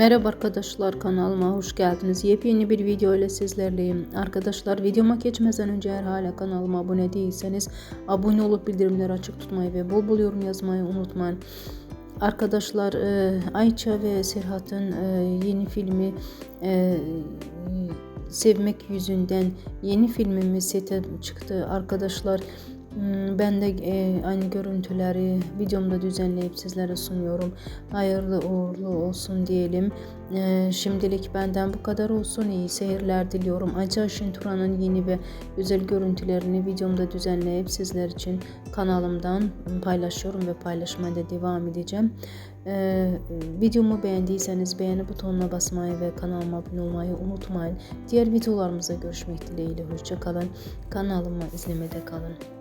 Merhaba arkadaşlar kanalıma hoş geldiniz. Yepyeni bir video ile sizlerleyim. Arkadaşlar videoma geçmeden önce eğer hala kanalıma abone değilseniz abone olup bildirimleri açık tutmayı ve bol bol yorum yazmayı unutmayın. Arkadaşlar e, Ayça ve Serhat'ın e, yeni filmi e, Sevmek Yüzünden yeni filmimiz sete çıktı. Arkadaşlar Ben de e, aynı görüntüleri videomda düzenleyip sizlere sunuyorum. Hayırlı uğurlu olsun diyelim. E, şimdilik benden bu kadar olsun. İyi seyirler diliyorum. Ayça Şinturan'ın yeni ve güzel görüntülerini videomda düzenleyip sizler için kanalımdan paylaşıyorum ve paylaşmaya da devam edeceğim. E, videomu beğendiyseniz beğeni butonuna basmayı ve kanalıma abone olmayı unutmayın. Diğer videolarımıza görüşmek dileğiyle. Hoşçakalın. Kanalımı izlemede kalın.